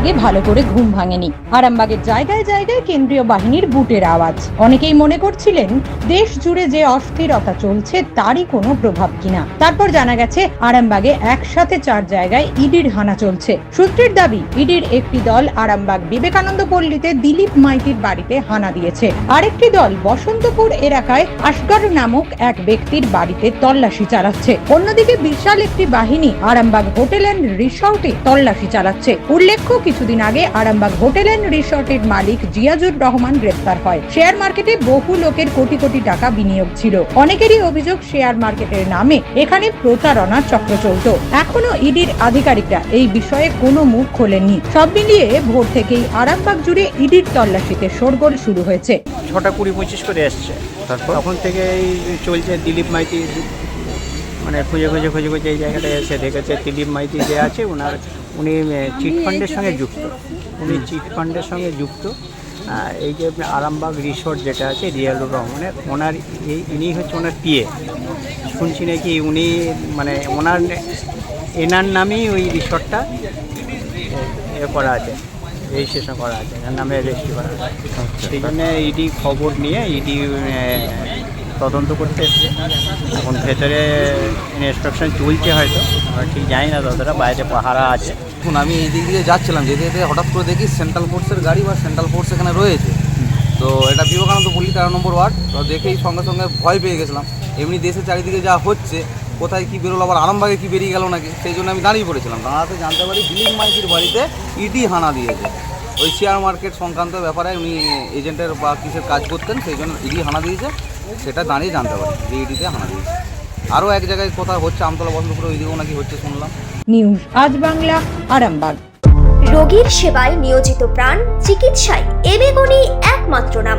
আরামবাগে ভালো করে ঘুম ভাঙেনি। আরামবাগের জায়গায় জায়গায় কেন্দ্রীয় বাহিনীর বুটের আওয়াজ। অনেকেই মনে করছিলেন, দেশ জুড়ে যে অস্থিরতা চলছে তারই কোনো প্রভাব কিনা। তারপর জানা গেছে, আরামবাগে একসাথে চার জায়গায় ইডির হানা চলছে। সূত্রের দাবি, ইডির একটি দল আরামবাগ বিবেকানন্দ পল্লীতে দিলীপ মাইতির বাড়িতে হানা দিয়েছে। আরেকটি দল বসন্তপুর এলাকায় আসগর নামক এক ব্যক্তির বাড়িতে তল্লাশি চালাচ্ছে। অন্যদিকে বিশাল একটি বাহিনী আরামবাগ হোটেল অ্যান্ড রিসর্টে তল্লাশি চালাচ্ছে। উল্লেখ্য কিছুদিন আগে আরামবাগ হোটেল অ্যান্ড রিসর্টের মালিক জিয়াজুর রহমান গ্রেফতার হয়। শেয়ার মার্কেটে বহু লোকের কোটি কোটি টাকা বিনিয়োগ ছিল। অনেকেরই অভিযোগ শেয়ার মার্কেটের নামে এখানে প্রতারণার চক্র চলত। এখনও ইডির আধিকারিকরা এই বিষয়ে কোনো মুখ খোলেননি। সব মিলিয়ে ভোর থেকেই আরামবাগ জুড়ে ইডির তল্লাশিতে শোরগোল শুরু হয়েছে। ছটা কুড়ি পঁচিশ করে এসছে। তারপর? তখন থেকে চলছে দিলীপ মাইতি মানে খুঁজে খুঁজে খুঁজে খুঁজে এই জায়গাটায় এসে দেখেছে। দিলীপ মাইতি যে আছে ওনার উনি চিটফান্ডের সঙ্গে যুক্ত। উনি চিটফান্ডের সঙ্গে যুক্ত। এই যে আরামবাগ রিসোর্ট যেটা আছে রিয়ালুর রহমানের ওনার এই ইনি হচ্ছে ওনার পিএ। শুনছি নাকি উনি মানে ওনার এনার নামেই ওই রিসোর্টটা এ করা আছে রেজিস্ট্রেশন করা আছে এনার নামে রেজিস্ট্রি করা আছে। সেই জন্য ইডি খবর নিয়ে ইডি তদন্ত করতে এসছে। এখন ভেতরে ইন্সপেকশন চলছে হয়তো, আমরা ঠিক জানি না ততটা, বাইরে পাহারা আছে। এখন আমি এই দিক দিয়ে যাচ্ছিলাম, যেতে যেতে হঠাৎ করে দেখি সেন্ট্রাল ফোর্সের গাড়ি বা সেন্ট্রাল ফোর্স এখানে রয়েছে। তো এটা বিবেকানন্দ পল্লী তেরো নম্বর ওয়ার্ড, তো দেখেই সঙ্গে সঙ্গে ভয় পেয়ে গেছিলাম। এমনি দেশের চারিদিকে যা হচ্ছে কোথায় কি বেরোলো আবার আরামবাগে কি বেরিয়ে গেল নাকি? সেই জন্য আমি দাঁড়িয়ে পড়েছিলাম। দাঁড়াতে জানতে পারি দিলীপ মাইতির বাড়িতে ইডি হানা দিয়েছে। ওই শেয়ার মার্কেট সংক্রান্ত ব্যাপারে উনি এজেন্টের বা কিসের কাজ করতেন সেই জন্য ইডি হানা দিয়েছে। সেটা দাঁড়িয়ে জানতে পারি যে ইডিতে হানা দিয়েছে। আরও এক জায়গায় কোথাও হচ্ছে আমতলা বসন্তপুরে ওইদিকেও নাকি হচ্ছে শুনলাম। নিউজ আজ বাংলা আরামবাগ। রোগীর সেবায় নিয়োজিত প্রাণ চিকিৎসায় এবেগুনি একমাত্র নাম।